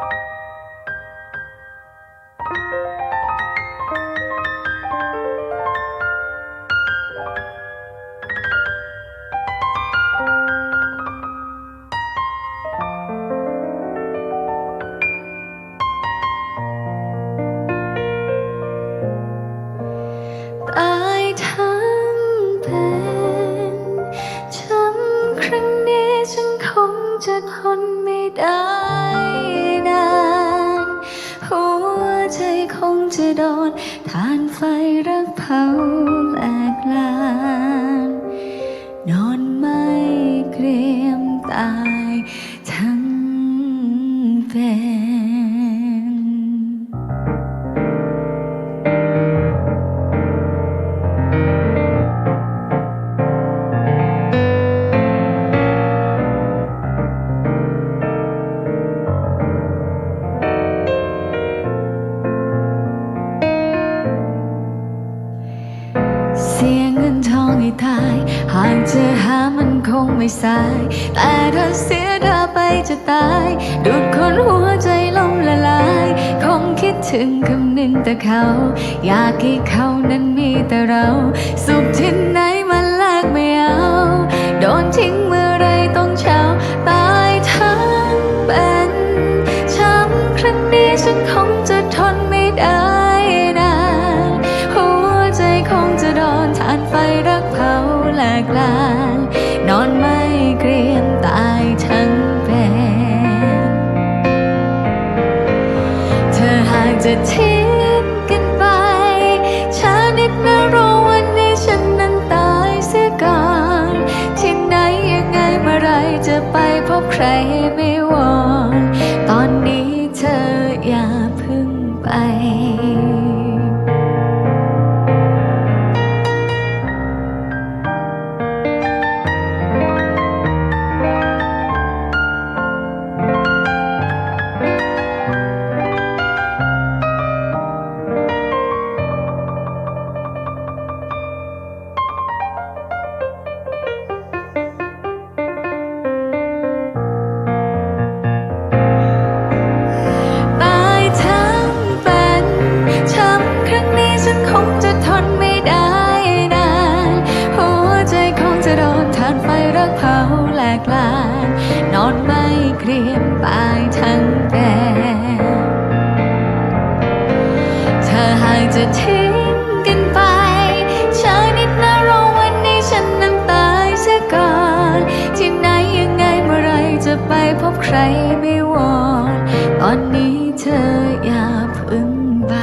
ต รั ตาย หากจะหามันคงไม่สาย แต่ถ้าเสียเธอไปจะตาย ดูดคนหัวใจล้มละลาย คงคิดถึงคำหนึ่งแต่เขา อยากให้เขานั้นมีแต่เราสุข อห เกรียมตายทั้งเป็นเธอหากจะทิ้งกันไปช้านิดนะรอวันนี้ฉันนั้นตายเสียก่อน ที่ไหนยังไงเมื่อไรจะไปพบใครไม่วอน ตอนนี้เธออย่าพึ่งไป